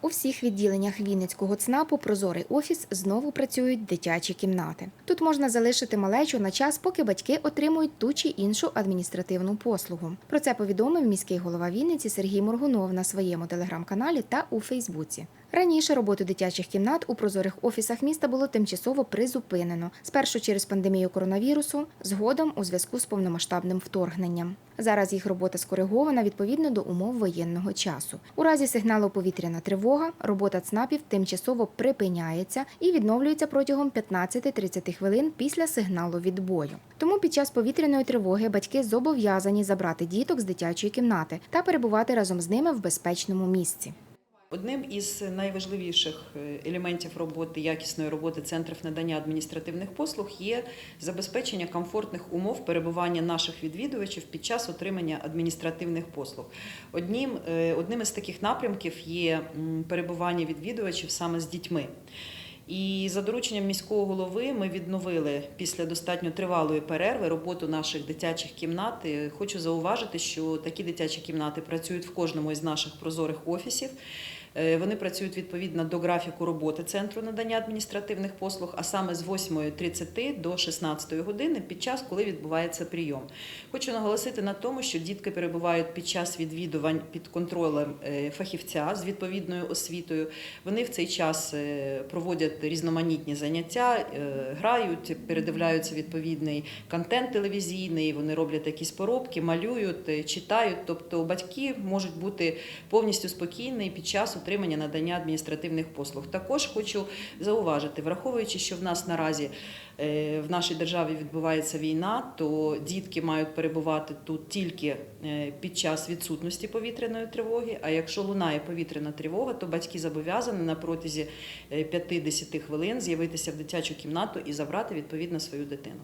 У всіх відділеннях Вінницького ЦНАПу Прозорий офіс знову працюють дитячі кімнати. Тут можна залишити малечу на час, поки батьки отримують ту чи іншу адміністративну послугу. Про це повідомив міський голова Вінниці Сергій Моргунов на своєму телеграм-каналі та у Фейсбуці. Раніше роботу дитячих кімнат у прозорих офісах міста було тимчасово призупинено. Спершу через пандемію коронавірусу, згодом у зв'язку з повномасштабним вторгненням. Зараз їх робота скоригована відповідно до умов воєнного часу. У разі сигналу повітряна тривога робота ЦНАПів тимчасово припиняється і відновлюється протягом 15-30 хвилин після сигналу відбою. Тому під час повітряної тривоги батьки зобов'язані забрати діток з дитячої кімнати та перебувати разом з ними в безпечному місці. Одним із найважливіших е, елементів роботи, якісної роботи центрів надання адміністративних послуг є забезпечення комфортних умов перебування наших відвідувачів під час отримання адміністративних послуг. Одним, е, одним із таких напрямків є перебування відвідувачів саме з дітьми. І за дорученням міського голови ми відновили після достатньо тривалої перерви роботу наших дитячих кімнат. І Хочу зауважити, що такі дитячі кімнати працюють в кожному із наших прозорих офісів. Е, Вони працюють відповідно до графіку роботи центру надання адміністративних послуг, а саме з 8.30 до 16 години під час, коли відбувається прийом. Хочу наголосити на тому, що дітки перебувають під час відвідувань під контролем е, фахівця з відповідною освітою. Вони в цей час е, проводять різноманітні заняття, грають, передивляються відповідний контент телевізійний. Вони роблять якісь поробки, малюють, читають. Тобто батьки можуть бути повністю спокійні під час отримання надання адміністративних послуг. Також хочу зауважити, враховуючи, що в нас наразі е, в нашій державі відбувається війна, то дітки мають перебувати тут тільки е, під час відсутності повітряної тривоги. А якщо лунає повітряна тривога, то батьки зобов'язані на протязі е, 5-10 хвилин з'явитися в дитячу кімнату і забрати відповідно свою дитину.